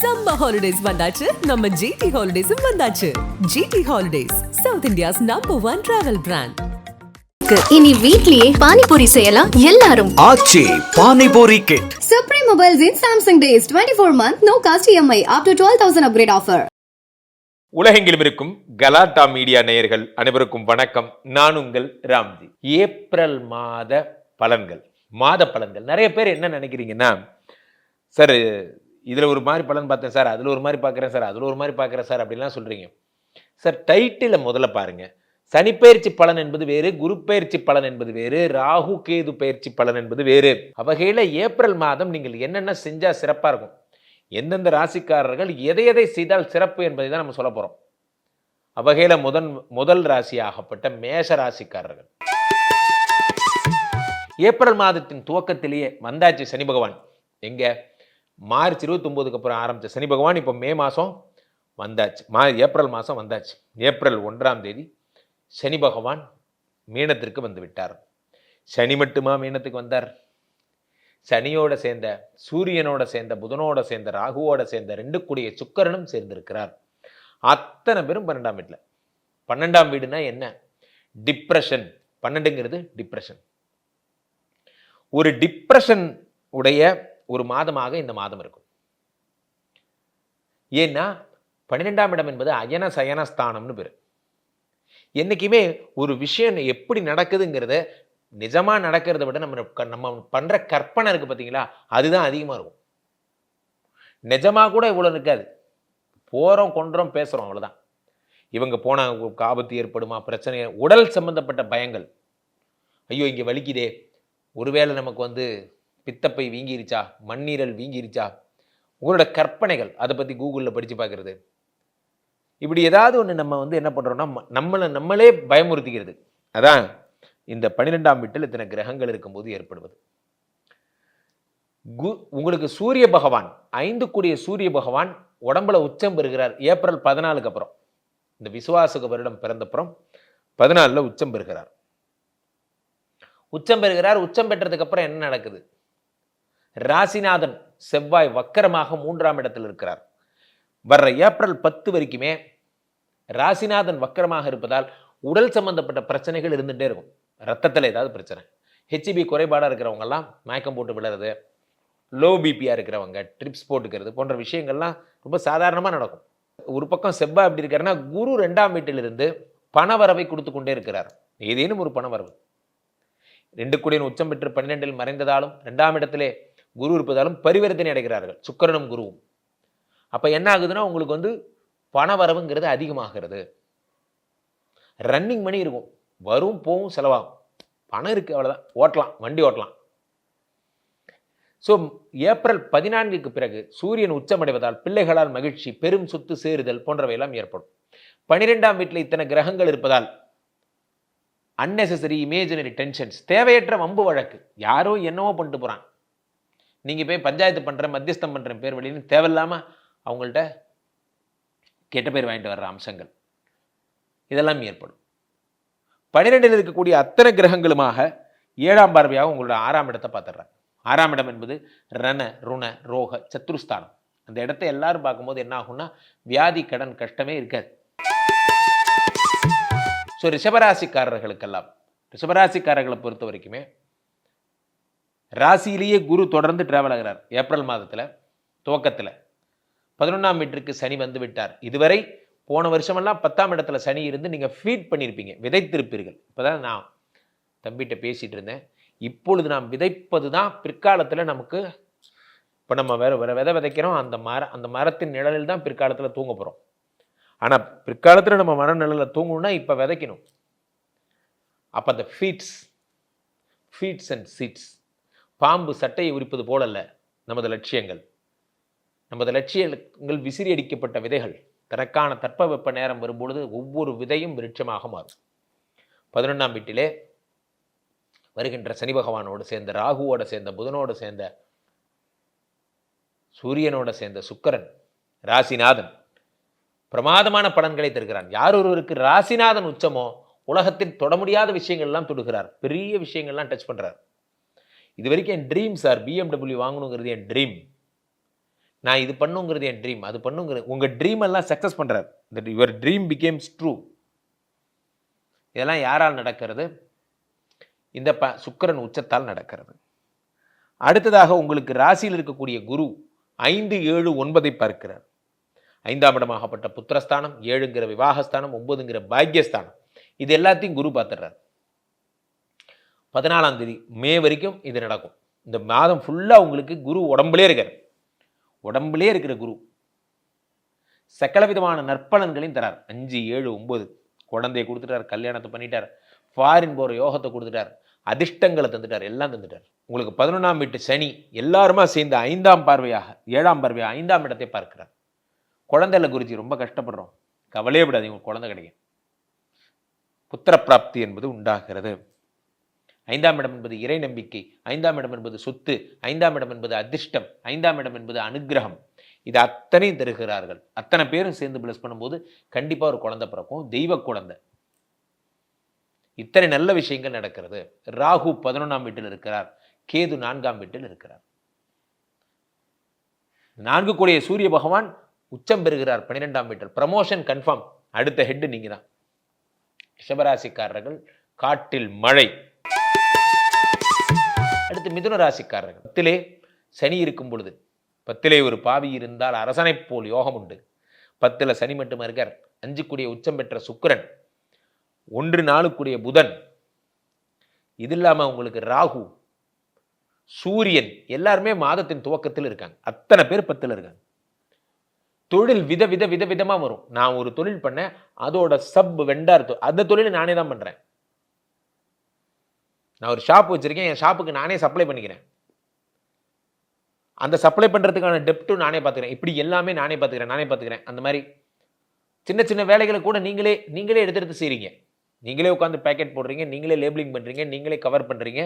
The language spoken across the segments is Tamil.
சம்மர் ஹாலிடேஸ் வந்தாச்சு. நம்ம ஜிடி ஹாலிடேஸும் வந்தாச்சு. GT holidays south India's number one travel brand இனி வீட்லயே பானிபூரி செய்யலாம் எல்லாரும். Aachi panipuri kit Supreme Mobiles in Samsung Days 24 month no cost EMI up to 12,000 upgrade offer. உலகெங்கிலும் இருக்கும் கலாட்டா மீடியா நேயர்கள் அனைவருக்கும் வணக்கம். நான் உங்கள் ராம்ஜி. ஏப்ரல் மாத பலன்கள் மாத பலன்கள். நிறைய பேர் என்ன நினைக்கிறீங்கன்னா சார் இதில் ஒரு மாதிரி பலன் பார்த்தேன் சார். அதில் ஒரு மாதிரி பார்க்குறேன் சார். அதில் ஒரு மாதிரி பார்க்குறேன் சார் அப்படிலாம் சொல்கிறீங்க சார் டைட்டிலை முதல்ல பாருங்கள் சனிப்பெயர்ச்சி பலன் என்பது வேறு குரு பயிற்சி பலன் என்பது வேறு ராகு கேது பயிற்சி பலன் என்பது வேறு. வகையில் ஏப்ரல் மாதம் நீங்கள் என்னென்ன செஞ்சால் சிறப்பாக இருக்கும்? எந்தெந்த ராசிக்காரர்கள் எதை எதை செய்தால் சிறப்பு என்பதை தான் நம்ம சொல்ல போகிறோம் அவ்வகையில் முதன் முதல் ராசியாகப்பட்ட மேஷ ராசிக்காரர்கள். ஏப்ரல் மாதத்தின் துவக்கத்திலேயே வந்தாச்சு சனி பகவான். எங்க? மார்ச் இருபத்தொம்போதுக்கு அப்புறம் ஆரம்பித்த சனி பகவான் இப்போ மே மாதம் வந்தாச்சு. மா ஏப்ரல் மாதம் வந்தாச்சு. ஏப்ரல் ஒன்றாம் தேதி சனி பகவான் மீனத்திற்கு வந்து விட்டார். சனி மட்டுமா மீனத்துக்கு வந்தார்? சனியோட சேர்ந்த சூரியனோட சேர்ந்த புதனோட சேர்ந்த ராகுவோட சேர்ந்த ரெண்டு கூடிய சுக்கரனும் சேர்ந்திருக்கிறார். அத்தனை பேரும் பன்னெண்டாம் வீட்டில் பன்னெண்டாம் வீடுனா என்ன? டிப்ரெஷன். பன்னெண்டுங்கிறது டிப்ரெஷன். ஒரு டிப்ரெஷன் உடைய ஒரு மாதமாக இந்த மாதம் இருக்கும். ஏன்னா பன்னிரெண்டாம் இடம் என்பது அயன சயன ஸ்தானம்னு பேர். என்றைக்குமே ஒரு விஷயம் எப்படி நடக்குதுங்கிறத நிஜமாக நடக்கிறத விட நம்ம க- நம்ம பண்ணுற கற்பனை இருக்குது பார்த்தீங்களா அதுதான் அதிகமாக இருக்கும். நிஜமாக கூட இவ்வளோ இருக்காது. போகிறோம் கொன்றோம் பேசுகிறோம் அவ்வளோதான் இவங்க போனால் ஆபத்து ஏற்படுமா? பிரச்சனை உடல் சம்பந்தப்பட்ட பயங்கள். ஐயோ இங்கே வலிக்குதே. ஒருவேளை நமக்கு வந்து பித்தப்பை வீங்கிருச்சா? மண்ணீரல் வீங்கிருச்சா? உங்களோட கற்பனைகள் அதை பற்றி கூகுளில் படித்து பார்க்குறது. இப்படி ஏதாவது ஒன்று நம்ம வந்து என்ன பண்ணுறோம்னா நம்மளை நம்மளே பயமுறுத்திக்கிறது. அதான் இந்த பன்னிரெண்டாம் வீட்டில் இத்தனை கிரகங்கள் இருக்கும்போது ஏற்படுவது. கு உங்களுக்கு சூரிய பகவான் ஐந்து கூடிய சூரிய பகவான் உடம்புல உச்சம் பெறுகிறார் ஏப்ரல் பதினாலுக்கு அப்புறம். இந்த விசுவாசுக்கு வருடம் பிறந்தப்புறம் பதினாலில் உச்சம் பெறுகிறார். உச்சம் பெறுகிறார் உச்சம் பெற்றதுக்கு அப்புறம் என்ன நடக்குது? ராசிநாதன் செவ்வாய் வக்கரமாக மூன்றாம் இடத்தில் இருக்கிறார். வர்ற ஏப்ரல் பத்து வரைக்குமே ராசிநாதன் வக்கரமாக இருப்பதால் உடல் சம்பந்தப்பட்ட பிரச்சனைகள் இருந்துகிட்டே இருக்கும். ரத்தத்தில் ஏதாவது பிரச்சனை. ஹெச்பி குறைபாடாக இருக்கிறவங்கெல்லாம் மயக்கம் போட்டு விழுறது லோ பிபியாக இருக்கிறவங்க ட்ரிப்ஸ் போட்டுக்கிறது போன்ற விஷயங்கள்லாம் ரொம்ப சாதாரணமாக நடக்கும். ஒரு பக்கம் செவ்வாய் எப்படி இருக்காருன்னா குரு ரெண்டாம் வீட்டிலிருந்து பணவரவை கொடுத்து கொண்டே இருக்கிறார். ஏதேனும் ஒரு பணவரவு ரெண்டு கோடியின் உச்சம் பெற்று பன்னிரெண்டில் மறைந்ததாலும் ரெண்டாம் இடத்திலே குரு இருப்பதாலும் பரிவர்த்தனை அடைகிறார்கள். சுக்கரனும் குருவும். அப்போ என்ன ஆகுதுன்னா உங்களுக்கு வந்து பண வரவுங்கிறது அதிகமாகிறது. ரன்னிங் மணி இருக்கும். வரும் போகும் செலவாகும். பணம் இருக்குது அவ்வளோதான் ஓட்டலாம் வண்டி ஓட்டலாம். ஸோ ஏப்ரல் பதினான்குக்கு பிறகு சூரியன் உச்சமடைவதால் பிள்ளைகளால் மகிழ்ச்சி பெரும் சொத்து சேருதல் போன்றவையெல்லாம் ஏற்படும். பனிரெண்டாம் வீட்டில் இத்தனை கிரகங்கள் இருப்பதால் அன்னெசசரி இமேஜினரி டென்ஷன்ஸ் தேவையற்ற வம்பு வழக்கு. யாரோ என்னவோ பண்ணிட்டு போகிறான் நீங்கள் போய் பஞ்சாயத்து பண்ணுறேன் மத்தியஸ்தம் பண்ணுறேன் பேர் வழின்னு தேவையில்லாமல் அவங்கள்ட்ட கெட்ட பேர் வாங்கிட்டு வர்ற அம்சங்கள். இதெல்லாம் ஏற்படும். பன்னிரெண்டில் இருக்கக்கூடிய அத்தனை கிரகங்களுமாக ஏழாம் பார்வையாக உங்களோட ஆறாம் இடத்தை பார்த்துடுறாங்க. ஆறாம் இடம் என்பது ரண ருண ரோக சத்ருஸ்தானம். அந்த இடத்த எல்லாரும் பார்க்கும்போது என்ன ஆகும்னா வியாதி கடன் கஷ்டமே இருக்காது. ஸோ ரிஷபராசிக்காரர்களுக்கெல்லாம் ரிஷபராசிக்காரர்களை பொறுத்த வரைக்குமே ராசியிலேயே குரு தொடர்ந்து டிராவல் ஆகிறார். ஏப்ரல் மாதத்தில் துவக்கத்தில். பதினொன்றாம் வீட்டிற்கு சனி வந்து விட்டார். இதுவரை போன வருஷமெல்லாம் பத்தாம் இடத்துல சனி இருந்து நீங்கள் ஃபீட் பண்ணியிருப்பீங்க விதைத்திருப்பீர்கள். இப்போதான் நான் தம்பிகிட்ட பேசிகிட்டு இருந்தேன். இப்பொழுது நாம் விதைப்பது தான் பிற்காலத்தில் நமக்கு இப்போ நம்ம வேற வேறு விதை விதைக்கிறோம். அந்த மர அந்த மரத்தின் நிழலில் தான் பிற்காலத்தில் தூங்க போகிறோம் ஆனால் பிற்காலத்தில் நம்ம மர நிழலில் தூங்கணும்னா இப்போ விதைக்கணும். அப்போ அந்த ஃபீட்ஸ் ஃபீட்ஸ் அண்ட் சீட்ஸ் பாம்பு சட்டையை உரிப்பது போலல்ல நமது லட்சியங்கள். நமது லட்சியங்கள் விசிறி அடிக்கப்பட்ட விதைகள். தனக்கான தட்பவெப்ப நேரம் வரும்பொழுது ஒவ்வொரு விதையும் விருட்சமாக மாறும். பதினொன்றாம் வீட்டிலே வருகின்ற சனி பகவானோடு சேர்ந்த ராகுவோட சேர்ந்த புதனோடு சேர்ந்த சூரியனோட சேர்ந்த சுக்கரன் ராசிநாதன் பிரமாதமான பலன்களை தருகிறான். யார் ஒருவருக்கு ராசிநாதன் உச்சமோ உலகத்தில் தொட முடியாத விஷயங்கள்லாம் தொடுகிறார். பெரிய விஷயங்கள்லாம் டச் பண்ணுறார் இது வரைக்கும் என் ட்ரீம் சார் பிஎம்டபிள்யூ வாங்கணுங்கிறது என் ட்ரீம் நான் இது பண்ணுங்கிறது என் ட்ரீம் அது பண்ணுங்கிறது உங்கள் ட்ரீம் எல்லாம் சக்ஸஸ் பண்ணுறார் that your dream becomes true இதெல்லாம் யாரால் நடக்கிறது? இந்த ப சுக்கிரன் உச்சத்தால் நடக்கிறது. அடுத்ததாக உங்களுக்கு ராசியில் இருக்கக்கூடிய குரு ஐந்து ஏழு ஒன்பதை பார்க்கிறார். ஐந்தாம் இடமாகப்பட்ட புத்திரஸ்தானம் ஏழுங்கிற விவாகஸ்தானம் ஒன்பதுங்கிற பாக்கியஸ்தானம் இது எல்லாத்தையும் குரு பார்த்துடுறார். பதினாலாம் தேதி மே வரைக்கும் இது நடக்கும். இந்த மாதம் ஃபுல்லாக உங்களுக்கு குரு உடம்புலே இருக்கார். உடம்புலே இருக்கிற குரு. சகல விதமான நற்பலன்களையும் தரார். அஞ்சு ஏழு ஒம்பது குழந்தையை கொடுத்துட்டார் கல்யாணத்தை பண்ணிட்டார். ஃபாரின் போகிற யோகத்தை கொடுத்துட்டார். அதிர்ஷ்டங்களை தந்துட்டார். எல்லாம் தந்துட்டார். உங்களுக்கு பதினொன்றாம் வீட்டு சனி எல்லாருமா சேர்ந்து ஐந்தாம் பார்வையாக ஏழாம் பார்வையாக ஐந்தாம் இடத்தை பார்க்கிறார். குழந்தைல குருஜி ரொம்ப கஷ்டப்படுறோம். கவலையே விடாது உங்களுக்கு குழந்தை கிடைக்கும். புத்திர பிராப்தி என்பது உண்டாகிறது. ஐந்தாம் இடம் என்பது இறை நம்பிக்கை ஐந்தாம் இடம் என்பது சொத்து ஐந்தாம் இடம் என்பது அதிர்ஷ்டம் ஐந்தாம் இடம் என்பது அனுக்கிரகம் இது அத்தனையும் தருகிறார்கள். அத்தனை பேரும் சேர்ந்து பிளஸ் பண்ணும்போது கண்டிப்பாக ஒரு குழந்தை பிறக்கும் தெய்வ குழந்தை. இத்தனை நல்ல விஷயங்கள் நடக்கிறது. ராகு பதினொன்றாம் வீட்டில் இருக்கிறார். கேது நான்காம் வீட்டில் இருக்கிறார். நான்கு கூடிய சூரிய பகவான் உச்சம் பெறுகிறார் பன்னிரெண்டாம் வீட்டில். ப்ரமோஷன் கன்ஃபார்ம் அடுத்த ஹெட் நீங்கள் தான். ரிஷபராசிக்காரர்கள் காட்டில் மழை. அடுத்து மிதுன ராசிக்காரர்கள். பத்திலே சனி இருக்கும் பொழுது பத்திலே ஒரு பாவி இருந்தால் அரசனைப் போல் யோகம் உண்டு. பத்துல சனி மட்டும் இருக்கார். அஞ்சு கூடிய உச்சம் பெற்ற சுக்கரன் ஒன்று நாளுக்குடைய புதன் இது இல்லாம உங்களுக்கு ராகு சூரியன் எல்லாருமே மாதத்தின் துவக்கத்தில் இருக்காங்க. அத்தனை பேர் பத்தில் இருக்காங்க. தொழில் வித வித வித விதமா வரும். நான் ஒரு தொழில் பண்ணேன் அதோட சப் வெண்டார் தொ- அந்த தொழிலை நானே தான் பண்றேன். நான் ஒரு ஷாப் வச்சுருக்கேன் என் ஷாப்புக்கு நானே சப்ளை பண்ணிக்கிறேன். அந்த சப்ளை பண்ணுறதுக்கான டெப்ட்டும் நானே பார்த்துக்கிறேன். இப்படி எல்லாமே நானே பார்த்துக்கிறேன் நானே பார்த்துக்கிறேன். அந்த மாதிரி சின்ன சின்ன வேலைகளை கூட நீங்களே நீங்களே எடுத்து எடுத்து செய்கிறீங்க நீங்களே உட்காந்து பேக்கெட் போடுறீங்க நீங்களே லேபிளிங் பண்ணுறீங்க நீங்களே கவர் பண்ணுறீங்க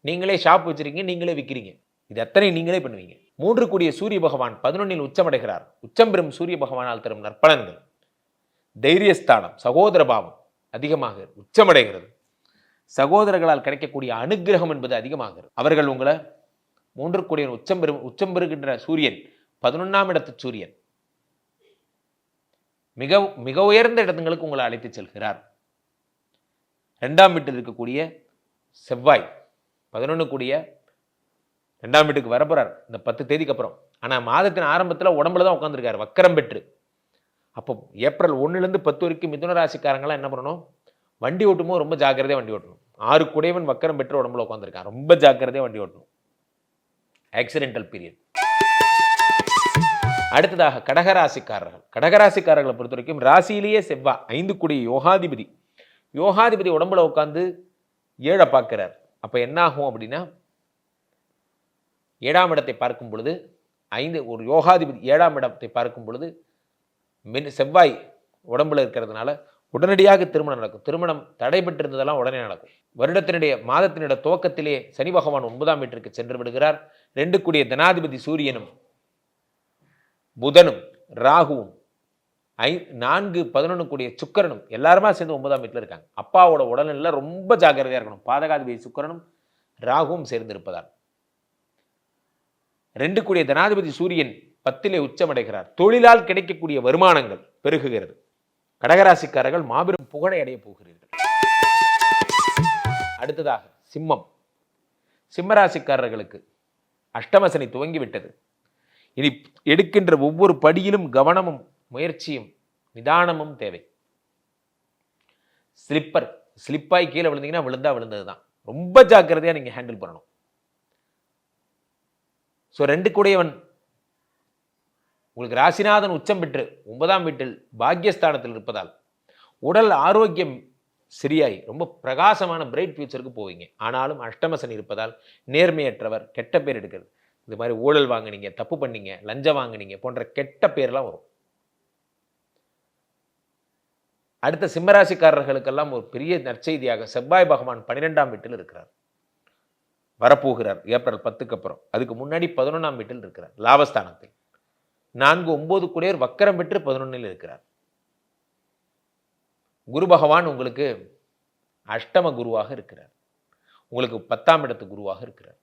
நீங்களே ஷாப் வச்சிருக்கீங்க நீங்களே விற்கிறீங்க இது அத்தனை நீங்களே பண்ணுவீங்க. மூன்று கூடிய சூரிய பகவான் பதினொன்னில் உச்சமடைகிறார். உச்சம் பெறும் சூரிய பகவானால் தரும் நற்பலன்கள். தைரியஸ்தானம் சகோதர பாவம் அதிகமாக உச்சமடைகிறது. சகோதரர்களால் கிடைக்கக்கூடிய அனுக்கிரகம் என்பது அதிகமாகிறது அவர்கள் உங்களை மூன்று கோடியின் உச்சம் பெறும் உச்சம் பெறுகின்ற சூரியன் பதினொன்றாம் இடத்து சூரியன். மிக மிக உயர்ந்த இடத்துங்களுக்கு உங்களை அழைத்து செல்கிறார். ரெண்டாம் வீட்டில் இருக்கக்கூடிய செவ்வாய் பதினொன்று கூடிய ரெண்டாம் வீட்டுக்கு வரப்போறார் இந்த பத்து தேதிக்கு அப்புறம். ஆனால் மாதத்தின் ஆரம்பத்தில் உடம்புல தான் உட்காந்துருக்காரு வக்கரம் பெற்று. அப்போ ஏப்ரல் ஒன்றுலேருந்து பத்து வரைக்கும் மிதுன ராசிக்காரங்களாம் என்ன பண்ணணும்? வண்டி ஓட்டும்போது ரொம்ப ஜாக்கிரதையாக வண்டி ஓட்டணும். ஆறு குடைவன் வக்கரம் பெற்று உடம்புல உட்காந்துருக்கான் ரொம்ப ஜாக்கிரதையாக வண்டி ஓட்டணும். ஆக்சிடென்டல் பீரியட் அடுத்ததாக கடகராசிக்காரர்கள். கடகராசிக்காரர்களை பொறுத்த வரைக்கும் ராசியிலேயே செவ்வா ஐந்து குடி யோகாதிபதி. யோகாதிபதி உடம்புல உட்காந்து ஏழை பார்க்கிறார். அப்போ என்ன ஆகும் அப்படின்னா ஏழாம் இடத்தை பார்க்கும் பொழுது ஐந்து ஒரு யோகாதிபதி ஏழாம் இடத்தை பார்க்கும் பொழுது மின் செவ்வாய் உடம்புல இருக்கிறதுனால உடனடியாக திருமணம் நடக்கும். திருமணம் தடைபட்டிருந்ததெல்லாம் உடனே நடக்கும். வருடத்தினுடைய மாதத்தினுடைய துவக்கத்திலே சனி பகவான் ஒன்பதாம் வீட்டிற்கு சென்று விடுகிறார். ரெண்டு கூடிய தனாதிபதி சூரியனும் புதனும் ராகுவும் ஐ நான்கு பதினொன்று கூடிய சுக்கிரனும் எல்லாருமா சேர்ந்து ஒன்பதாம் வீட்டில் இருக்காங்க. அப்பாவோட உடல்நிலை ரொம்ப ஜாக்கிரதையாக இருக்கணும். பாதகாதிபதி சுக்கிரனும் ராகுவும் சேர்ந்திருப்பதால். ரெண்டு கூடிய தனாதிபதி சூரியன் பத்திலே உச்சமடைகிறார். தொழிலால் கிடைக்கக்கூடிய வருமானங்கள் பெருகுகிறது. கடகராசிக்காரர்கள் மாபெரும் புகழை அடைய போகிறீர்கள். அடுத்ததாக சிம்மம். சிம்மராசிக்காரர்களுக்கு அஷ்டமசனி துவங்கிவிட்டது. இனி எடுக்கின்ற ஒவ்வொரு படியிலும் கவனமும் முயற்சியும் நிதானமும் தேவை. ஸ்லிப்பர் ஸ்லிப்பாய் கீழே விழுந்தீங்கன்னா விழுந்தா விழுந்தது தான் ரொம்ப ஜாக்கிரதையாக நீங்கள் ஹேண்டில் பண்ணணும். ஸோ ரெண்டு கூடையவன் உங்களுக்கு ராசிநாதன் உச்சம் பெற்று ஒன்பதாம் வீட்டில் பாக்கியஸ்தானத்தில் இருப்பதால் உடல் ஆரோக்கியம் சரியாகி ரொம்ப பிரகாசமான பிரைட் ஃபியூச்சருக்கு போவீங்க. ஆனாலும் அஷ்டமசன் இருப்பதால் நேர்மையற்றவர் கெட்ட பேர் எடுக்கிறது. இது மாதிரி ஊழல் வாங்குனீங்க தப்பு பண்ணீங்க லஞ்சம் வாங்குனீங்க போன்ற கெட்ட பேர்லாம் வரும். அடுத்த சிம்மராசிக்காரர்களுக்கெல்லாம் ஒரு பெரிய நற்செய்தியாக செவ்வாய் பகவான் பன்னிரெண்டாம் வீட்டில் இருக்கிறார். வரப்போகிறார் ஏப்ரல் பத்துக்கு அப்புறம். அதுக்கு முன்னாடி பதினொன்றாம் வீட்டில் இருக்கிறார் லாபஸ்தானத்தில். நான்கு ஒன்பது குடையர் வக்கரம் பெற்று பதினொன்னில் இருக்கிறார். குரு பகவான் உங்களுக்கு அஷ்டம குருவாக இருக்கிறார். உங்களுக்கு பத்தாம் இடத்து குருவாக இருக்கிறார்.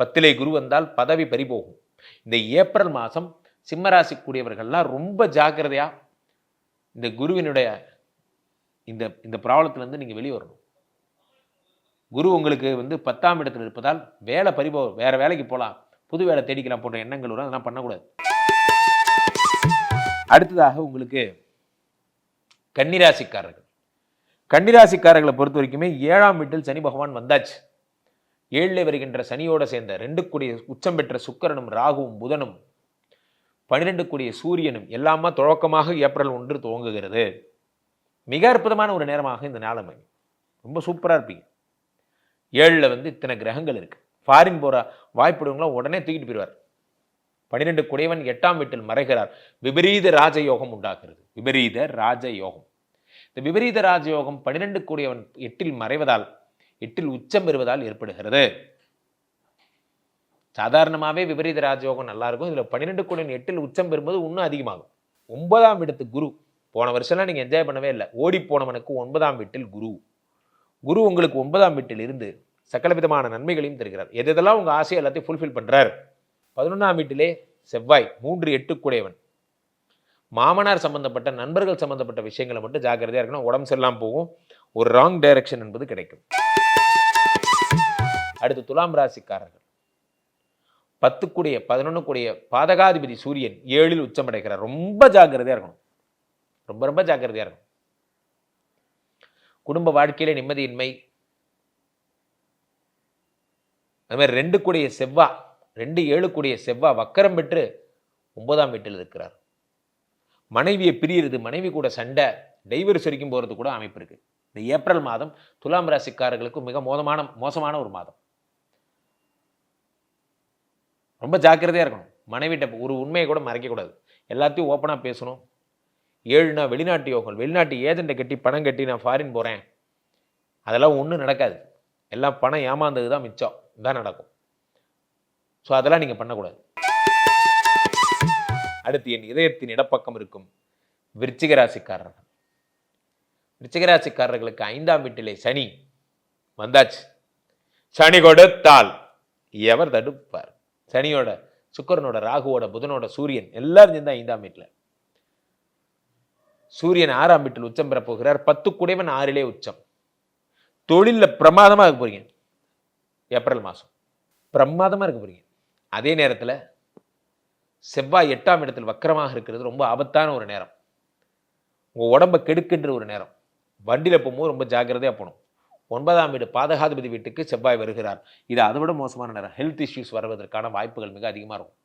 பத்திலே குரு வந்தால் பதவி பறிபோகும். இந்த ஏப்ரல் மாதம் சிம்மராசிக்குரியவர்கள்லாம் ரொம்ப ஜாக்கிரதையா இந்த குருவினுடைய இந்த இந்த ப்ராப்ளத்திலேருந்து நீங்கள் வெளியே வரணும். குரு உங்களுக்கு வந்து பத்தாம் இடத்தில் இருப்பதால் வேலை பறிபோ வேற வேலைக்கு போகலாம். புது வேலை தேடிக்கலாம் போன்ற எண்ணங்கள் வரும். அதெல்லாம் பண்ணக்கூடாது. அடுத்ததாக உங்களுக்கு கன்னிராசிக்காரர்கள். கன்னிராசிக்காரர்களை பொறுத்த வரைக்குமே ஏழாம் வீட்டில் சனி பகவான் வந்தாச்சு. ஏழில் வருகின்ற சனியோடு சேர்ந்த ரெண்டு கூடிய உச்சம் பெற்ற சுக்கரனும் ராகுவும் புதனும் பன்னிரெண்டு கூடிய சூரியனும் எல்லாமா துவக்கமாக ஏப்ரல் ஒன்று துவங்குகிறது. மிக அற்புதமான ஒரு நேரமாக இந்த நாள் அமையும். ரொம்ப சூப்பராக இருப்பீங்க. ஏழில் வந்து இத்தனை கிரகங்கள் இருக்குது ஃபாரின் போகிற வாய்ப்புடையவங்களாம் உடனே தூக்கிட்டு போயிடுவார் பன்னிரெண்டு குடைவன் எட்டாம் வீட்டில் மறைகிறார். விபரீத ராஜயோகம் உண்டாகிறது. விபரீத ராஜயோகம். இந்த விபரீத ராஜயோகம் பன்னிரெண்டு கூடியவன் எட்டில் மறைவதால் எட்டில் உச்சம் பெறுவதால் ஏற்படுகிறது. சாதாரணமாகவே விபரீத ராஜயோகம் நல்லா இருக்கும் இதில் பன்னிரெண்டு கூடியவன் எட்டில் உச்சம் பெறும்போது இன்னும் அதிகமாகும். ஒன்பதாம் இடத்து குரு. போன வருஷம்லாம் நீங்கள் என்ஜாய் பண்ணவே இல்லை. ஓடி போனவனுக்கு ஒன்பதாம் வீட்டில் குரு. குரு உங்களுக்கு ஒன்பதாம் வீட்டில் இருந்து சகலவிதமான நன்மைகளையும் தருகிறார். எது எதெல்லாம் உங்கள் ஆசை எல்லாத்தையும் ஃபுல்ஃபில் பண்ணுறார் பதினொன்றாம் வீட்டிலே செவ்வாய் மூன்று எட்டு கூடையவன் மாமனார் சம்பந்தப்பட்ட நண்பர்கள் சம்பந்தப்பட்ட விஷயங்களை மட்டும் ஜாக்கிரதையாக இருக்கணும். உடம்பு சரியில்லாம போகும். ஒரு ராங் டைரக்ஷன் என்பது கிடைக்கும். அடுத்து துலாம் ராசிக்காரர்கள். பத்து கூடிய பதினொன்று கூடிய பாதகாதிபதி சூரியன் ஏழில் உச்சமடைகிறார். ரொம்ப ஜாக்கிரதையாக இருக்கணும். ரொம்ப ரொம்ப ஜாக்கிரதையாக இருக்கணும். குடும்ப வாழ்க்கையில நிம்மதியின்மை. அது மாதிரி ரெண்டு கூடிய செவ்வாய் ரெண்டு ஏழு கூடிய வக்கரம் பெற்று ஒன்பதாம் வீட்டில் இருக்கிறார். மனைவியை பிரியிறது மனைவி கூட சண்டை டைவர்ஸ் வரைக்கும் போகிறது கூட அமைப்பு இருக்குது இந்த ஏப்ரல் மாதம் துலாம் ராசிக்காரர்களுக்கு மிக மோசமான மோசமான ஒரு மாதம். ரொம்ப ஜாக்கிரதையாக இருக்கணும். மனைவிட்ட ஒரு உண்மையை கூட மறைக்கக்கூடாது எல்லாத்தையும் ஓப்பனாக பேசணும். ஏழுனா வெளிநாட்டு யோகம் வெளிநாட்டு ஏஜெண்ட்டை கட்டி பணம் கட்டி நான் ஃபாரின் போகிறேன் அதெல்லாம் ஒன்றும் நடக்காது. எல்லாம் பணம் ஏமாந்தது தான் மிச்சம். தான் நடக்கும். ஸோ அதெல்லாம் நீங்கள் பண்ணக்கூடாது. அடுத்து என் இதயத்தின் இடப்பக்கம் இருக்கும் விருச்சிகராசிக்காரர்கள். விருச்சிகராசிக்காரர்களுக்கு ராசிக்காரர்களுக்கு ஐந்தாம் வீட்டிலே சனி வந்தாச்சு. சனி கொடுத்தால் எவர் தடுப்பார்? சனியோட சுக்கரனோட ராகுவோட புதனோட சூரியன் எல்லாரும் சேர்ந்தா ஐந்தாம் வீட்டில். சூரியன் ஆறாம் வீட்டில் உச்சம் பெற போகிறார். பத்து குடைவன் ஆறிலே உச்சம். தொழிலில் பிரமாதமாக இருக்க போறீங்க. ஏப்ரல் மாதம் பிரமாதமாக இருக்க போறீங்க. அதே நேரத்தில் செவ்வாய் எட்டாம் இடத்தில் வக்கரமாக இருக்கிறது ரொம்ப ஆபத்தான ஒரு நேரம். உங்கள் உடம்பை கெடுக்கின்ற ஒரு நேரம். வண்டியில் போகும்போது ரொம்ப ஜாக்கிரதையாக போகணும் ஒன்பதாம் வீடு பாதகாதிபதி வீட்டுக்கு செவ்வாய் வருகிறார். இது அதை விட மோசமான நேரம். ஹெல்த் இஷ்யூஸ் வருவதற்கான வாய்ப்புகள் மிக அதிகமாக இருக்கும்.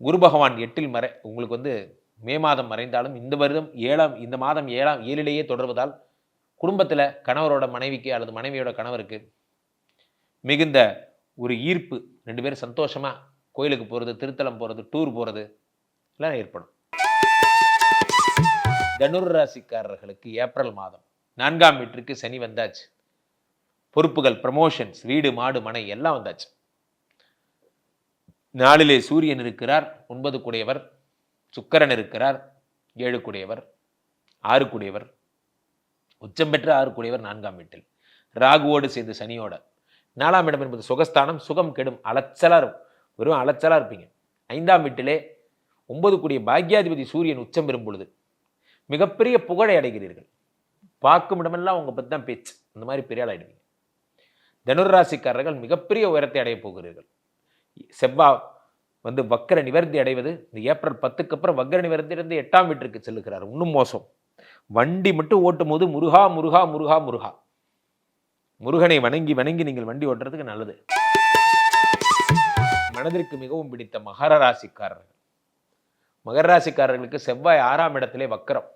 குரு பகவான் எட்டில் மறை உங்களுக்கு வந்து மே மாதம் மறைந்தாலும் இந்த வருடம் ஏழாம் இந்த மாதம் ஏழாம் ஏழிலேயே தொடர்வதால் குடும்பத்தில் கணவரோட மனைவிக்கு அல்லது மனைவியோட கணவருக்கு மிகுந்த ஒரு ஈர்ப்பு. ரெண்டு பேரும் சந்தோஷமாக கோயிலுக்கு போகிறது திருத்தலம் போகிறது டூர் போகிறது எல்லாம் ஏற்படும். தனுர் ராசிக்காரர்களுக்கு ஏப்ரல் மாதம் நான்காம் வீட்டிற்கு சனி வந்தாச்சு. பொறுப்புகள் ப்ரமோஷன்ஸ் வீடு மாடு மனை எல்லாம் வந்தாச்சு. நாளிலே சூரியன் இருக்கிறார் ஒன்பது குடையவர் சுக்கரன் இருக்கிறார் ஏழு குடையவர் ஆறு குடையவர் உச்சம் பெற்ற ஆறு குடையவர் நான்காம் வீட்டில். ராகுவோடு சேர்ந்து சனியோட நாலாம் இடம் என்பது சுகஸ்தானம் சுகம் கெடும் அலைச்சலாக இருக்கும் வெறும் அலைச்சலாக இருப்பீங்க. ஐந்தாம் வீட்டிலே ஒன்பது கூடிய பாக்யாதிபதி சூரியன் உச்சம் பெறும் பொழுது மிகப்பெரிய புகழை அடைகிறீர்கள். பார்க்கும் இடமெல்லாம் உங்கள் பற்றி தான் பேச்சு. அந்த மாதிரி பெரிய ஆள் ஆயிடுவீங்க. தனுர் ராசிக்காரர்கள் மிகப்பெரிய உயரத்தை அடையப் போகிறீர்கள். செவ்வா வந்து வக்கர நிவர்த்தி அடைவது இந்த ஏப்ரல் பத்துக்கு அப்புறம் வக்கர நிவர்த்தியிலிருந்து எட்டாம் வீட்டிற்கு செல்லுகிறார். இன்னும் மோசம். வண்டி மட்டும் ஓட்டும் போது முருகா முருகா முருகா முருகா. முருகனை வணங்கி வணங்கி நீங்கள் வண்டி ஓட்டுறதுக்கு நல்லது. மனதிற்கு மிகவும் பிடித்த மகர ராசிக்காரர்கள். மகர ராசிக்காரர்களுக்கு செவ்வாய் ஆறாம் இடத்திலே வக்கரம்.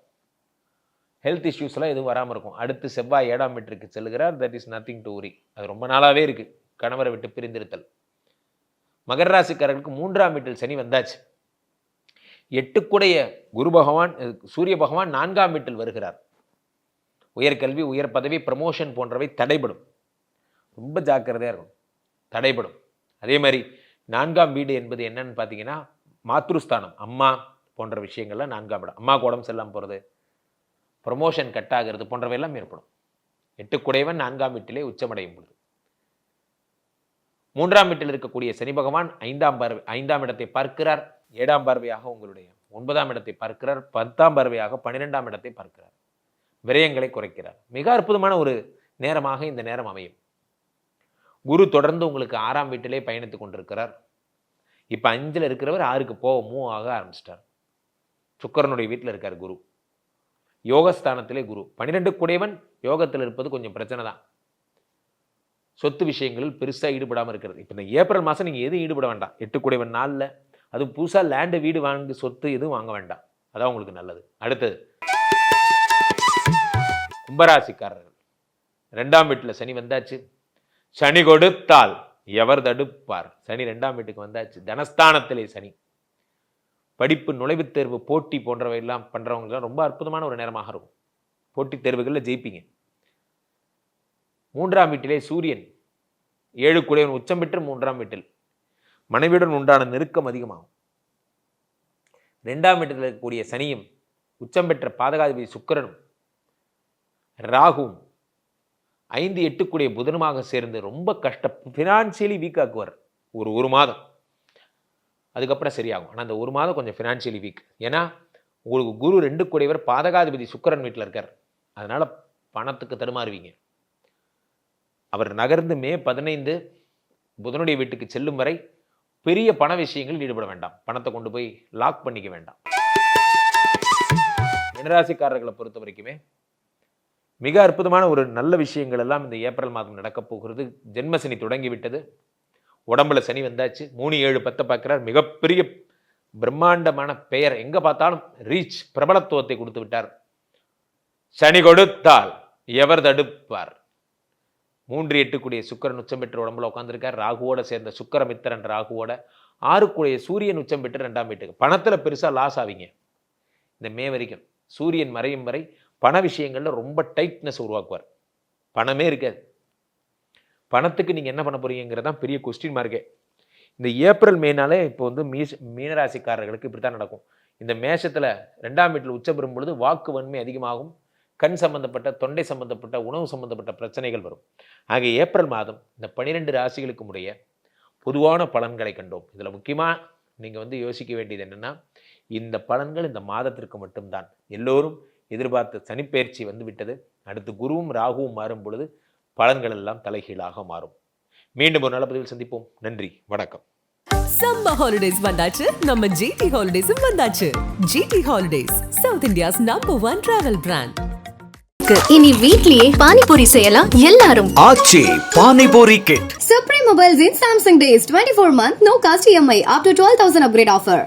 ஹெல்த் இஷ்யூஸ்லாம் எதுவும் வராமல் இருக்கும். அடுத்து செவ்வாய் ஏழாம் வீட்டிற்கு செல்லுகிறார் that is nothing to worry அது ரொம்ப நாளாகவே இருக்கு. கணவரை விட்டு பிரிந்திருத்தல். மகர ராசிக்காரர்களுக்கு மூன்றாம் வீட்டில் சனி வந்தாச்சு. எட்டுக்குடைய குரு பகவான் சூரிய பகவான் நான்காம் வீட்டில் வருகிறார். உயர்கல்வி உயர் பதவி ப்ரமோஷன் போன்றவை தடைபடும். ரொம்ப ஜாக்கிரதையாக இருக்கும் தடைபடும். அதே மாதிரி நான்காம் வீடு என்பது என்னன்னு பார்த்தீங்கன்னா மாத்ருஸ்தானம் அம்மா போன்ற விஷயங்கள்லாம் நான்காம் இடம் அம்மா உடம்பு செல்லாமல் போகிறது ப்ரொமோஷன் கட் ஆகிறது போன்றவையெல்லாம் ஏற்படும். எட்டுக்குடையவன் நான்காம் வீட்டிலே உச்சமடையும் பொழுது. மூன்றாம் வீட்டில் இருக்கக்கூடிய சனி பகவான் ஐந்தாம் பார்வை ஐந்தாம் இடத்தை பார்க்கிறார். ஏழாம் பார்வையாக உங்களுடைய ஒன்பதாம் இடத்தை பார்க்கிறார். பத்தாம் பார்வையாக பன்னிரெண்டாம் இடத்தை பார்க்கிறார். விரயங்களை குறைக்கிறார். மிக அற்புதமான ஒரு நேரமாக இந்த நேரம் அமையும். குரு தொடர்ந்து உங்களுக்கு ஆறாம் வீட்டிலே பயணித்துக் கொண்டிருக்கிறார். இப்போ அஞ்சில் இருக்கிறவர் ஆறுக்கு போக மூவ் ஆக ஆரம்பிச்சிட்டார். சுக்கரனுடைய வீட்டில் இருக்கார் குரு. யோகஸ்தானத்திலே குரு. பன்னிரெண்டு கூடையவன் யோகத்தில் இருப்பது கொஞ்சம் பிரச்சனை தான். சொத்து விஷயங்களில் பெருசாக ஈடுபடாமல் இருக்கிறது. இப்போ இந்த ஏப்ரல் மாதம் நீங்கள் எதுவும் ஈடுபட வேண்டாம். எட்டு குடைவன் நாளில். அது புதுசாக லேண்டு வீடு வாங்கி சொத்து எதுவும் வாங்க வேண்டாம். அதான் உங்களுக்கு நல்லது. அடுத்தது. கும்பராசிக்காரர்கள். ரெண்டாம் வீட்டில் சனி வந்தாச்சு. சனி கொடுத்தால் எவர் தடுப்பார்? சனி ரெண்டாம் வீட்டுக்கு வந்தாச்சு. தனஸ்தானத்திலே சனி. படிப்பு நுழைவுத் தேர்வு போட்டி போன்றவை எல்லாம் பண்ணுறவங்கலாம் ரொம்ப அற்புதமான ஒரு நேரமாக இருக்கும். போட்டித் தேர்வுகளில் ஜெயிப்பீங்க. மூன்றாம் வீட்டிலே சூரியன். ஏழு குடையவன் உச்சம் பெற்று மூன்றாம் வீட்டில். மனைவியுடன் உண்டான நெருக்கம் அதிகமாகும். ரெண்டாம் வீட்டில் இருக்கக்கூடிய சனியும் உச்சம் பெற்ற பாதகாதிபதி சுக்கிரனும் ராகுவும் ஐந்து எட்டுக்குடைய புதனுமாக சேர்ந்து ரொம்ப கஷ்ட ஃபினான்ஷியலி வீக் ஆக்குவார். ஒரு ஒரு மாதம். அதுக்கப்புறம் சரியாகும். ஆனால் அந்த ஒரு மாதம் கொஞ்சம் ஃபினான்ஷியலி வீக் ஏன்னா உங்களுக்கு குரு ரெண்டு கூடியவர் பாதகாதிபதி சுக்கிரன் வீட்டில் இருக்கார். அதனால் பணத்துக்கு தடுமாறுவீங்க. அவர் நகர்ந்து மே பதினைந்து புதனுடைய வீட்டுக்கு செல்லும் வரை பெரிய பண விஷயங்களில் ஈடுபட வேண்டாம். பணத்தை கொண்டு போய் லாக் பண்ணிக்க வேண்டாம். மினராசிக்காரர்களை பொறுத்த வரைக்குமே மிக அற்புதமான ஒரு நல்ல விஷயங்கள் எல்லாம் இந்த ஏப்ரல் மாதம் நடக்கப் போகிறது. ஜென்மசனி தொடங்கி விட்டது உடம்புல சனி வந்தாச்சு. மூணு ஏழு பத்தை பார்க்குறார். மிகப்பெரிய பிரம்மாண்டமான பெயர். எங்கே பார்த்தாலும் ரீச் பிரபலத்துவத்தை கொடுத்து விட்டார். சனி கொடுத்தால் எவர் தடுப்பார்? மூன்று எட்டுக்குடிய சுக்கரன் உச்சம் பெற்று உடம்புல உட்காந்துருக்கார் ராகுவோட சேர்ந்த சுக்கரமித்திரன் ராகுவோட. ஆறுக்குடைய சூரியன் உச்சம் பெற்று ரெண்டாம் வீட்டுக்கு. பணத்தில் பெருசாக லாஸ் ஆவீங்க. இந்த மே வரைக்கும். சூரியன் மறையும் வரை பண விஷயங்களில் ரொம்ப டைட்னஸ் உருவாக்குவார். பணமே இருக்காது. பணத்துக்கு நீங்கள் என்ன பண்ண போறீங்கிறது தான் பெரிய கொஸ்டின் மார்க்கே இந்த ஏப்ரல் மேனாலே இப்போ வந்து மீஸ் மீனராசிக்காரர்களுக்கு இப்படி தான் நடக்கும். இந்த மேஷத்தில் ரெண்டாம் வீட்டில் உச்ச பெறும் பொழுது வாக்கு வன்மை அதிகமாகும். கண் சம்பந்தப்பட்ட தொண்டை சம்பந்தப்பட்ட உணவு சம்பந்தப்பட்ட பிரச்சனைகள் வரும். ஆக ஏப்ரல் மாதம் இந்த பனிரெண்டு ராசிகளுக்கும் உடைய பொதுவான பலன்களை கண்டோம். இதில் முக்கியமாக நீங்கள் வந்து யோசிக்க வேண்டியது என்னென்னா இந்த பலன்கள் இந்த மாதத்திற்கு மட்டும்தான். எல்லோரும் எதிர்பார்த்த சனிப்பெயர்ச்சி வந்து விட்டது அடுத்து குருவும் ராகுவும் மாறும் பொழுது பலன்கள் எல்லாம் தலைகீழாக மாறும். மீண்டும் ஒரு நல்ல பதிவில் சந்திப்போம். நன்றி வணக்கம். சம்மர் ஹாலிடேஸ் வந்தாச்சு. நம்ம ஜிடி ஹாலிடேஸும் வந்தாச்சு. GT holidays south India's number one travel brand இனி வீட்லயே பானிபூரி செய்யலாம் எல்லாரும். Aachi panipuri kit Supreme Mobiles in Samsung Days 24 month no cost EMI up to 12,000 upgrade offer.